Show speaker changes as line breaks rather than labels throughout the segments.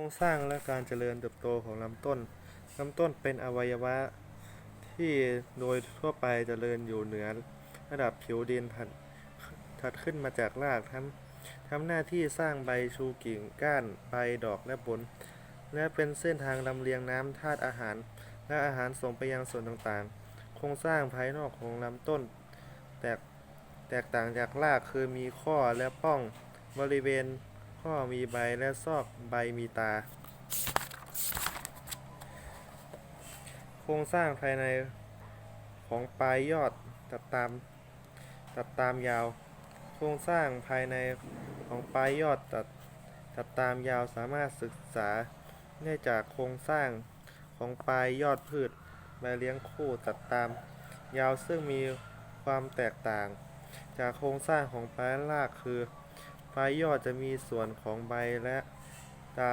โครงสร้างและการเจริญเติบโตของลำต้นลำต้นเป็นอวัยวะที่โดยทั่วไปเจริญอยู่เหนือระดับผิวดินถัดถัดขึ้นมาจากรากทำทำหน้าที่สร้างใบชูกิ่งก้านใบดอกและผลและเป็นเส้นทางลำเลียงน้ำธาตุอาหาร และอาหารส่งไปยังส่วนต่างๆ โครงสร้างภายนอกของลำต้น แตกแตกต่างจากรากคือมีข้อและป้องบริเวณ ข้อมีใบและซอกใบมีตา โครงสร้างภายในของปลายยอดตัดตาม ตัดตามยาว โครงสร้างภายในของปลายยอดตัดตัดตามยาวสามารถศึกษาได้จากโครงสร้างของปลายยอดพืชใบเลี้ยงคู่ตัดตาม ยาวซึ่งมีความแตกต่าง จากโครงสร้างของปลายรากคือ ปลายยอดจะมีส่วนของใบและตา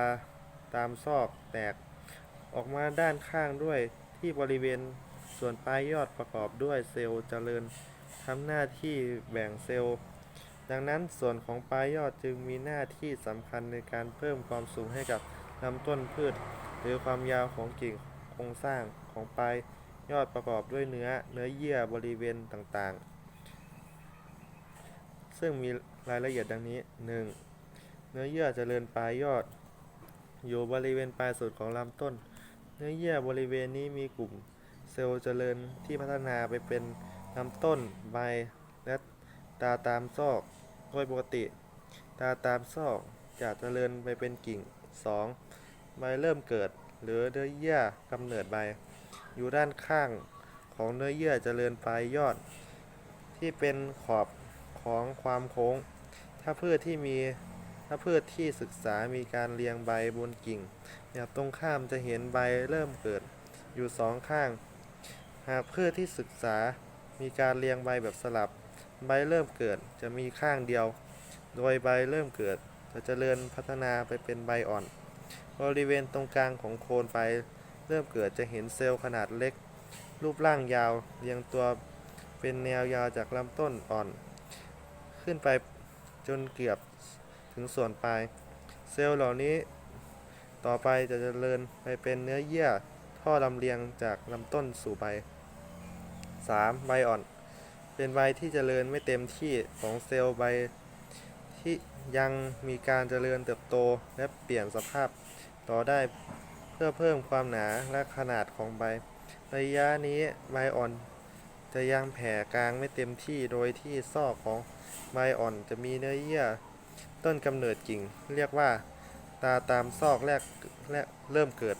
ตามซอกแตก ออกมาด้านข้างด้วยที่บริเวณส่วนปลายยอดประกอบด้วยเซลล์เจริญทำหน้าที่แบ่งเซลล์ ดังนั้นส่วนของปลายยอดจึงมีหน้าที่สำคัญในการเพิ่มความสูงให้กับลำต้นพืช หรือความยาวของกิ่งโครงสร้างของปลายยอดประกอบด้วยเนื้อเนื้อเยื่อบริเวณต่างๆ ซึ่งมี รายละเอียดดังนี้ 1. เนื้อเยื่อเจริญปลายยอด อยู่บริเวณปลายสุดของลำต้น เนื้อเยื่อบริเวณนี้มีกลุ่มเซลล์เจริญที่พัฒนาไปเป็นลำต้นใบและตาตามซอกโดยปกติ ตาตามซอกจะเจริญไปเป็นกิ่ง 2. ใบเริ่มเกิด หรือเนื้อเยื่อกำเนิดใบ อยู่ด้านข้างของเนื้อเยื่อเจริญปลายยอด ที่เป็นขอบของความโค้ง ถ้าพืชที่มีถ้าพืชที่ศึกษามีการเรียงใบบนกิ่งแบบตรงข้ามจะเห็นใบเริ่มเกิดอยู่สองข้าง หากพืชที่ศึกษามีการเรียงใบแบบสลับ ใบเริ่มเกิดจะมีข้างเดียว โดยใบเริ่มเกิดจะเจริญพัฒนาไปเป็นใบอ่อน บริเวณตรงกลางของโคนใบเริ่มเกิดจะเห็นเซลล์ขนาดเล็ก รูปร่างยาวเรียงตัวเป็นแนวยาวจากลำต้นอ่อน ขึ้นไป จนเกือบถึงส่วนปลาย เซลล์เหล่านี้ต่อไปจะเจริญไปเป็นเนื้อเยื่อท่อลำเลียงจากลำต้นสู่ใบ 3. ใบอ่อน เป็นใบที่เจริญไม่เต็มที่ของเซลล์ใบ ที่ยังมีการเจริญเติบโตและเปลี่ยนสภาพต่อได้เพื่อเพิ่มความหนาและขนาดของใบ ระยะนี้ใบอ่อน จะยังแผ่กลางไม่เต็มที่โดยที่ซอกของใบอ่อนจะมีเนื้อเยื่อต้นกำเนิดกิ่ง เรียกว่าตาตามซอกแรกและเริ่มเกิด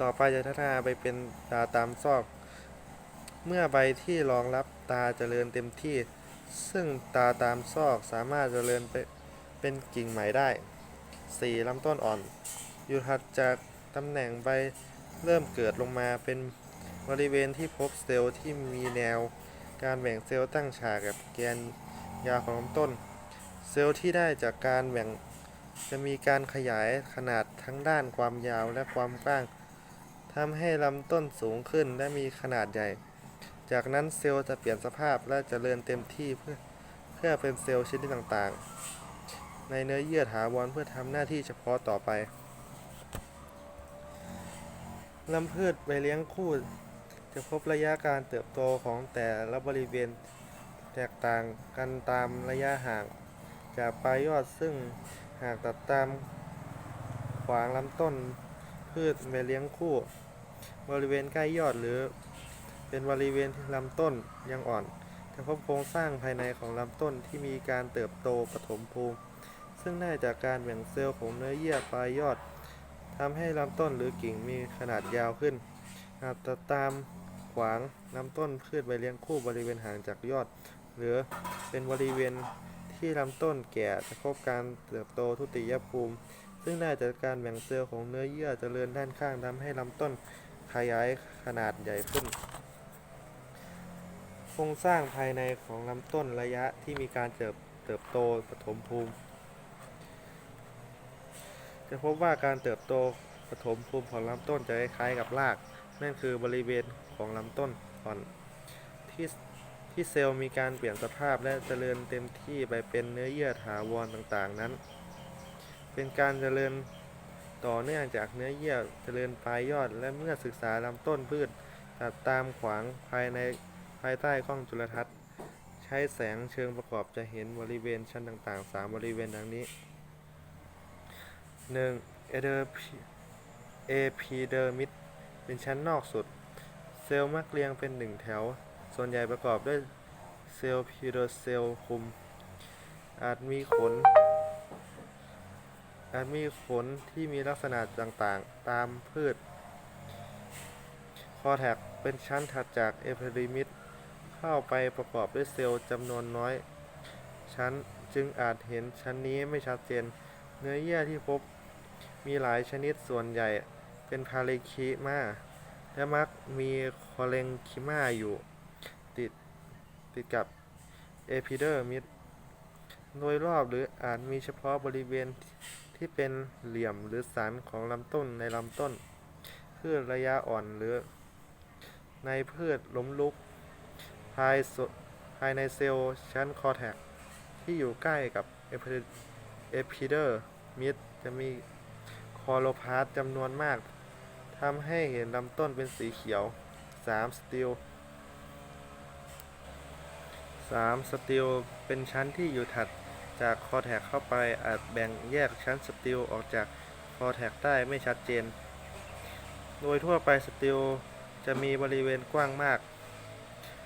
ต่อไปจะพัฒนาไปเป็นตาตามซอก เมื่อใบที่รองรับตาเจริญเต็มที่ ซึ่งตาตามซอกสามารถเจริญไปเป็นกิ่งใหม่ได้ 4. ลำต้นอ่อน อยู่ถัดจากตำแหน่งใบเริ่มเกิดลงมาเป็น บริเวณที่พบเซลล์ที่มีแนวการแบ่งเซลล์ตั้งฉากกับแกนยาวของลำต้น เซลล์ที่ได้จากการแบ่งจะมีการขยายขนาดทั้งด้านความยาวและความกว้างทำให้ลำต้นสูงขึ้นและมีขนาดใหญ่ จากนั้นเซลล์จะเปลี่ยนสภาพและจะเจริญเต็มที่เพื่อเพื่อเป็นเซลล์ชนิดต่างๆ ในเนื้อเยื่อถาวรเพื่อทำหน้าที่เฉพาะต่อไปลำพืชใบเลี้ยงคู่ จะพบระยะการเติบโตของแต่ละบริเวณแตกต่างกันตามระยะห่าง จากปลายยอดซึ่งหากตัดตามขวางลำต้นพืชใบเลี้ยงคู่ บริเวณใกล้ยอดหรือเป็นบริเวณที่ลำต้นยังอ่อน จะพบโครงสร้างภายในของลำต้นที่มีการเติบโตปฐมภูมิ ซึ่งได้จากการแบ่งเซลล์ของเนื้อเยื่อปลายยอดทำให้ลำต้นหรือกิ่งมีขนาดยาวขึ้นหากตัดตาม ขวางลำต้นพืชใบเลี้ยงคู่บริเวณห่างจากยอด หรือเป็นบริเวณที่ลำต้นแก่จะพบการเติบโตทุติยภูมิ ซึ่งได้จากการแบ่งเซลล์ของเนื้อเยื่อเจริญด้านข้างทำให้ลำต้นขยายขนาดใหญ่ขึ้น โครงสร้างภายในของลำต้นระยะที่มีการเติบเติบโตปฐมภูมิ จะพบว่าการเติบโตปฐมภูมิของลำต้นจะคล้ายกับราก นั่นคือบริเวณ ของลำต้นอ่อนที่ที่เซลล์มีการเปลี่ยนสภาพและเจริญเต็มที่ไปเป็นเนื้อเยื่อถาวรต่างๆนั้น เป็นการเจริญต่อเนื่องจากเนื้อเยื่อเจริญปลายยอด และเมื่อศึกษาลำต้นพืชตัดตามขวางภายในภายใต้กล้องจุลทรรศน์ ใช้แสงเชิงประกอบจะเห็นบริเวณชั้นต่างๆ 3 บริเวณดังนี้ 1. เอเดอร์เอพีเดอร์มิดเป็นชั้นนอกสุด เซลล์มักเรียงเป็นหนึ่งแถว ส่วนใหญ่ประกอบด้วยเซลล์พีโดเซลล์คุม อาจมีขน อาจมีขนที่มีลักษณะต่างๆ ตามพืช คอแท็กเป็นชั้นถัดจากเอพิดิมิดเข้าไปประกอบด้วยเซลล์จำนวนน้อย ชั้นจึงอาจเห็นชั้นนี้ไม่ชัดเจน เนื้อเยื่อที่พบมีหลายชนิดส่วนใหญ่เป็นพาเลคิมา และมักมีคอเลงคิมาอยู่ติดติดกับเอพิเดอร์มิดโดยรอบหรืออาจมีเฉพาะบริเวณที่เป็นเหลี่ยมหรือสันของลำต้นในลำต้น พืชระยะอ่อนหรือ ในพืชล้มลุก ภายสภายในเซลล์ชั้นคอแทกที่อยู่ใกล้กับเอพิเดอร์มิดจะมีคอโลพาสจำนวนมาก ทำให้เห็นลำต้นเป็นสีเขียว 3. สติล 3. สติลเป็นชั้นที่อยู่ถัดจากคอแทกเข้าไปอาจแบ่งแยกชั้นสติลออกจากคอแทกได้ไม่ชัดเจน โดยทั่วไปสติลจะมีบริเวณกว้างมาก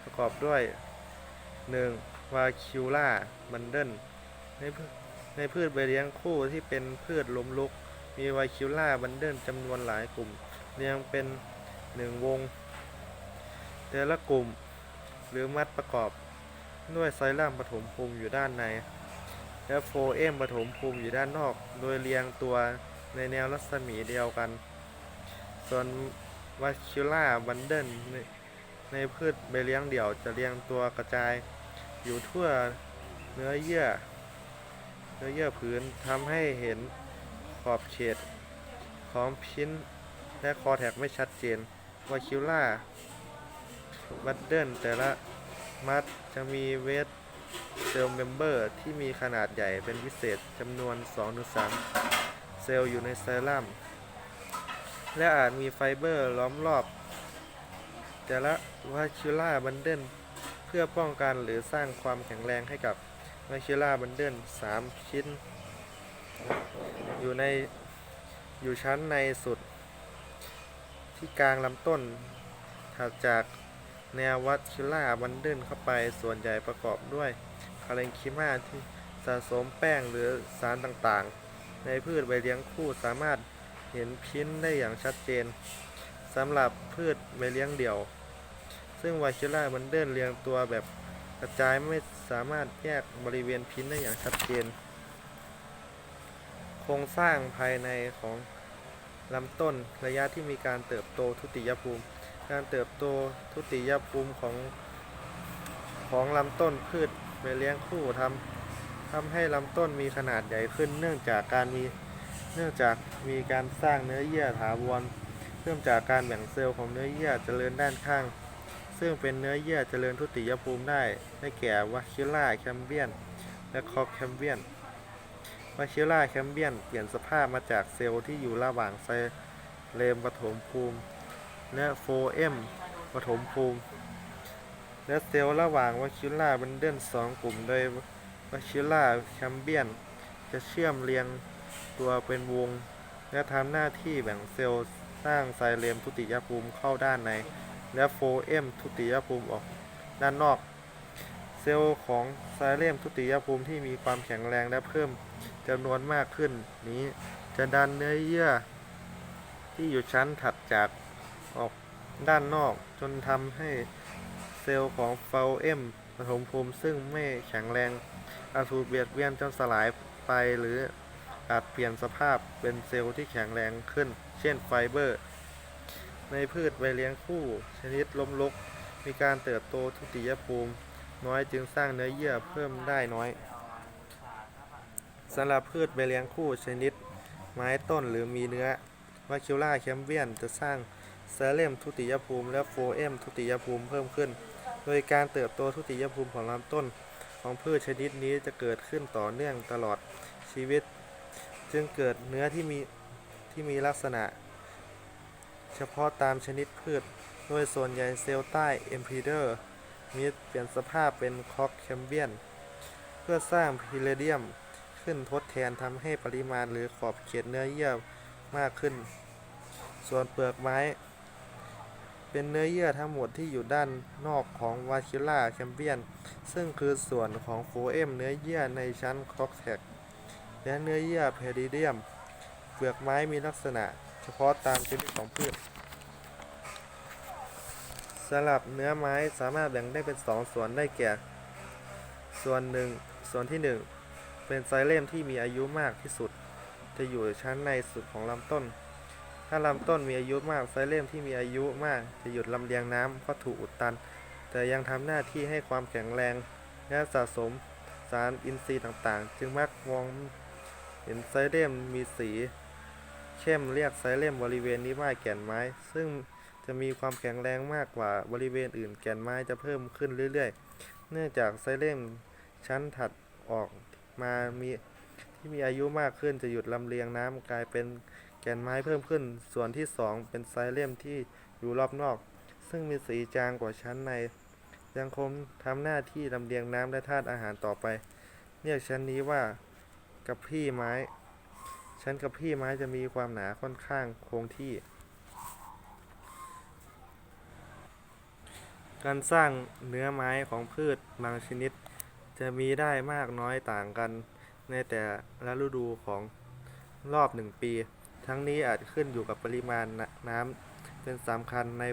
ประกอบด้วย 1. วาคิวล่าบันเดิลในพืชในพืชใบเลี้ยงคู่ที่เป็นพืชล้มลุก มีวาคิวล่าบันเดิลจำนวนหลายกลุ่ม เรียงเป็นหนึ่งวง แต่ละกลุ่มหรือมัดประกอบด้วยไซรัมปฐมภูมิอยู่ด้านใน และโฟเอมปฐมภูมิอยู่ด้านนอก โดยเรียงตัวในแนวรัศมีเดียวกัน ส่วนวาคิล่าบันเดิลในในพืชใบเลี้ยงเดี่ยวจะเรียงตัวกระจายอยู่ทั่วเนื้อเยื่อ เนื้อเยื่อพื้นทำให้เห็นขอบเขตของพิน และคอแท็กไม่ชัดเจนวาคิล่าบันเดิลแต่ละมัดจะมีเวทเซลล์เมมเบอร์ที่มีขนาดใหญ่เป็นพิเศษจำนวน 2-3 เซลล์อยู่ในเซรั่มและอาจมีไฟเบอร์ล้อมรอบ แต่ละวาคิล่าบันเดิลเพื่อป้องกันหรือสร้างความแข็งแรงให้กับวาคิล่าบันเดิล3 ชิ้น อยู่ในอยู่ชั้นในสุด ที่กลางลำต้นถัดจากแนววัคิล่าบันเดิลเข้าไปส่วนใหญ่ประกอบด้วยคาเรนคิมาที่สะสมแป้งหรือสารต่างๆ ในพืชใบเลี้ยงคู่สามารถเห็นพินได้อย่างชัดเจนสำหรับพืชใบเลี้ยงเดี่ยว ซึ่งวาคิล่าบันเดิลเรียงตัวแบบกระจายไม่สามารถแยกบริเวณพินได้อย่างชัดเจน โครงสร้างภายในของ ลำต้นระยะที่มีการเติบโตทุติยภูมิ การเติบโตทุติยภูมิของของลำต้นพืชใบเลี้ยงคู่ทำทำให้ลำต้นมีขนาดใหญ่ขึ้น เนื่องจากการมีเนื่องจากมีการสร้างเนื้อเยื่อถาวรเริ่มจากการแบ่งเซลล์ของเนื้อเยื่อเจริญด้านข้าง ซึ่งเป็นเนื้อเยื่อเจริญทุติยภูมิได้ได้แก่วัคิล่าแคมเบียนและคอแคมเบียน วัคิล่าแคมเบียน เปลี่ยนสภาพมาจากเซลล์ที่อยู่ระหว่างไซเลมปฐมภูมิ และโฟเอมปฐมภูมิ และเซลล์ระหว่างวาคิล่าเบันเดิลสองกลุ่มโดยวาคิล่าแคมเบียน จะเชื่อมเรียงตัวเป็นวง และทำหน้าที่แบ่งเซลล์สร้างไซเลมทุติยภูมิเข้าด้านใน และโฟเอมทุติยภูมิออกด้านนอก เซลล์ของไซเลมทุติยภูมิที่มีความแข็งแรงและเพิ่มจำนวนมากขึ้นนี้จะดันเนื้อเยื่อ ที่อยู่ชั้นถัดจากออกด้านนอก จนทำให้เซลล์ของเฟลเอมปฐมภูมิซึ่งไม่แข็งแรงอาจถูกเบียดเบียนจนสลายไปหรืออาจเปลี่ยนสภาพเป็นเซลล์ที่แข็งแรงขึ้น เช่นไฟเบอร์ ในพืชใบเลี้ยงคู่ ชนิดล้มลุก มีการเติบโตทุติยภูมิ น้อยจึงสร้างเนื้อเยื่อเพิ่มได้น้อยสำหรับพืชใบเลี้ยงคู่ชนิด ไม้ต้นหรือมีเนื้อวาคิล่าแคมเบียนจะสร้างเซเลมทุติยภูมิ และโฟเอมทุติยภูมิเพิ่มขึ้น โดยการเติบโตทุติยภูมิของลำต้น ของพืชชนิดนี้จะเกิดขึ้นต่อเนื่องตลอดชีวิต จึงเกิดเนื้อที่มีที่มีลักษณะ เฉพาะตามชนิดพืช โดยส่วนใหญ่เซลล์ใต้เอมพีเดอร์ มีเปลี่ยนสภาพเป็นคอกแคมเบียน เพื่อสร้างพิเรเดียมขึ้นทดแทนทำให้ปริมาณหรือขอบเขตเนื้อเยื่อมากขึ้น ส่วนเปลือกไม้ เป็นเนื้อเยื่อทั้งหมดที่อยู่ด้านนอกของวาคิล่าแคมเบียน ซึ่งคือส่วนของโฟเอมเนื้อเยื่อในชั้นคอกแทกและเนื้อเยื่อเพริเดียม เปลือกไม้มีลักษณะเฉพาะตามชนิดของพืช สำหรับเนื้อไม้สามารถแบ่งได้เป็นสองส่วนได้แก่ ส่วนหนึ่งส่วนที่หนึ่งเป็นไซเลมที่มีอายุมากที่สุด จะอยู่ชั้นในสุดของลำต้น ถ้าลำต้นมีอายุมากไซเลมที่มีอายุมากจะหยุดลำเลียงน้ำเพราะถูกอุดตัน แต่ยังทำหน้าที่ให้ความแข็งแรงและสะสมสารอินทรีย์ต่างๆ จึงมักมองเห็นไซเลมมีสี เข้มเรียกไซเลมบริเวณนี้ว่าแก่นไม้ ซึ่ง จะมีความแข็งแรงมากกว่าบริเวณอื่นแก่นไม้จะเพิ่มขึ้นเรื่อยๆ เนื่องจากไซเลมชั้นถัดออกมามีที่มีอายุมากขึ้นจะหยุดลำเลียงน้ำกลายเป็นแก่นไม้เพิ่มขึ้น ส่วนที่สองเป็นไซเลมที่อยู่รอบนอก ซึ่งมีสีจางกว่าชั้นใน ยังคงทำหน้าที่ลำเลียงน้ำและธาตุอาหารต่อไป เรียกชั้นนี้ว่ากับพี่ไม้ ชั้นกับพี่ไม้จะมีความหนาค่อนข้างคงที่ การสร้างเนื้อไม้ของพืชบางชนิด จะมีได้มากน้อยต่างกันในแต่ละฤดูของรอบหนึ่งปี ทั้งนี้อาจขึ้นอยู่กับปริมาณน้ำเป็นสำคัญใน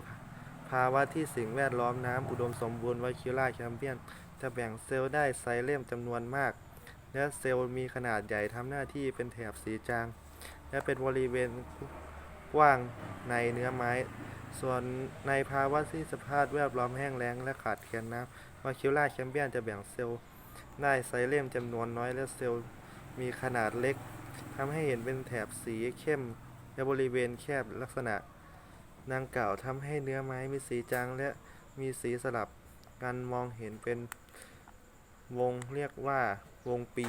ภาวะที่สิ่งแวดล้อมน้ำอุดมสมบูรณ์ไวคิล่าแคมเปียน จะแบ่งเซลล์ได้ไซเลมจำนวนมาก และเซลล์มีขนาดใหญ่ทำหน้าที่เป็นแถบสีจาง และเป็นบริเวณกว้างในเนื้อไม้ ส่วนในภาวะที่สภาพแวดล้อมแห้งแล้งและขาดแคลนน้ำวาคิล่าแคมเบียนจะแบ่งเซลล์ได้ไซเลมจำนวนน้อยและเซลล์มีขนาดเล็กทำให้เห็นเป็นแถบสีเข้มและบริเวณแคบลักษณะดังกล่าวทำให้เนื้อไม้มีสีจางและมีสีสลับกันมองเห็นเป็นวงเรียกว่าวงปี